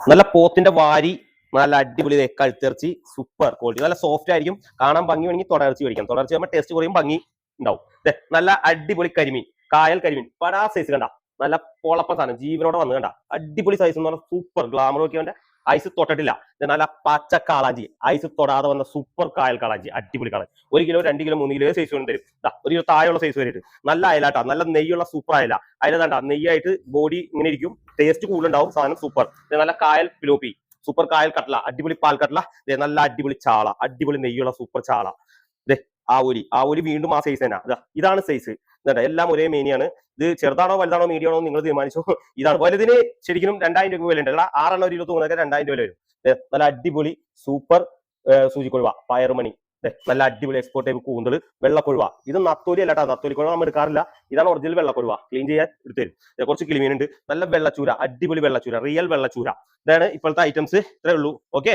നല്ല പോത്തിന്റെ വാരി നല്ല അടിപൊളി കഴുത്തിറച്ചി സൂപ്പർ ക്വാളിറ്റി നല്ല സോഫ്റ്റ് ആയിരിക്കും. കാണാൻ ഭംഗി വേണമെങ്കിൽ തുടർച്ചി കഴിക്കാം തുടർച്ചി ആകുമ്പോൾ ടേസ്റ്റ് കുറയും ഭംഗി ഉണ്ടാവും. നല്ല അടിപൊളി കരിമീൻ കായൽ കരിമീൻ. പടാ സൈസ് കണ്ട. നല്ല പൊളപ്പ സാധനം. ജീവനോടെ വന്ന് കണ്ട. അടിപൊളി സൈസ് എന്ന് പറഞ്ഞാൽ സൂപ്പർ ഗ്ലാമർ നോക്കിയവന്റെ ഐസ് തൊട്ടിട്ടില്ല. നല്ല പച്ച കാളാഞ്ചി ഐസ് തൊടാതെ വന്ന സൂപ്പർ കായൽ കാളാഞ്ചി അടിപൊളി കാളാഞ്ചി ഒരു കിലോ രണ്ട് കിലോ മൂന്ന് കിലോ സൈസ് കൊണ്ട് തരും. ഒരു കിലോ താഴെയുള്ള സൈസ് വരെയിട്ട് നല്ല അയലാട്ടാ. നല്ല നെയ്യുള്ള സൂപ്പർ അയല. അയല കണ്ട നെയ്യായിട്ട് ബോഡി ഇങ്ങനെ ഇരിക്കും. ടേസ്റ്റ് കൂടുതലുണ്ടാവും സാധനം സൂപ്പർ നല്ല കായൽ പിലോപ്പി. സൂപ്പർ കായൽ കട്ടല അടിപൊളി പാൽ കട്ടല നല്ല അടിപൊളി ചാള അടിപൊളി നെയ്യുള്ള സൂപ്പർ ചാള. ആ ഒരു ആ ഒരു വീണ്ടും ആ സൈസ് തന്നെ. ഇതാണ് സൈസ് ഇതാ എല്ലാം ഒരേ മേനിയാണ് ഇത് ചെറുതാണോ വലുതാണോ മീഡിയം ആണോ നിങ്ങൾ തീരുമാനിച്ചു. ഇതാണ്. വലുതിന് ശരിക്കും രണ്ടായിരം രൂപ വില ഉണ്ട്. ആറെണ്ണം ഒരു ഇരുപത്തി മൂന്നൊക്കെ രണ്ടായിരം രൂപ വരും. നല്ല അടിപൊളി സൂപ്പർ സൂചിക്കൊഴുവ പയർമണി നല്ല അടിപൊളി എക്സ്പോർട്ട് ടൈപ്പ് കൂന്തൽ വെള്ളക്കൊഴുവ. ഇത് നത്തോലി അല്ല കേട്ടോ നത്തോലി കൊഴുവ നമ്മൾ എടുക്കാറില്ല. ഇതാണ് ഒറിജിനൽ വെള്ളക്കൊഴുവ. ക്ലീൻ ചെയ്യാൻ എടുത്തുതരും കുറച്ച് കിളിമീൻ ഉണ്ട്. നല്ല വെള്ളച്ചൂര അടിപൊളി വെള്ളച്ചൂര റിയൽ വെള്ളച്ചൂര. ഇതാണ് ഇപ്പോഴത്തെ ഐറ്റംസ് ഇത്രേ ഉള്ളൂ. ഓക്കെ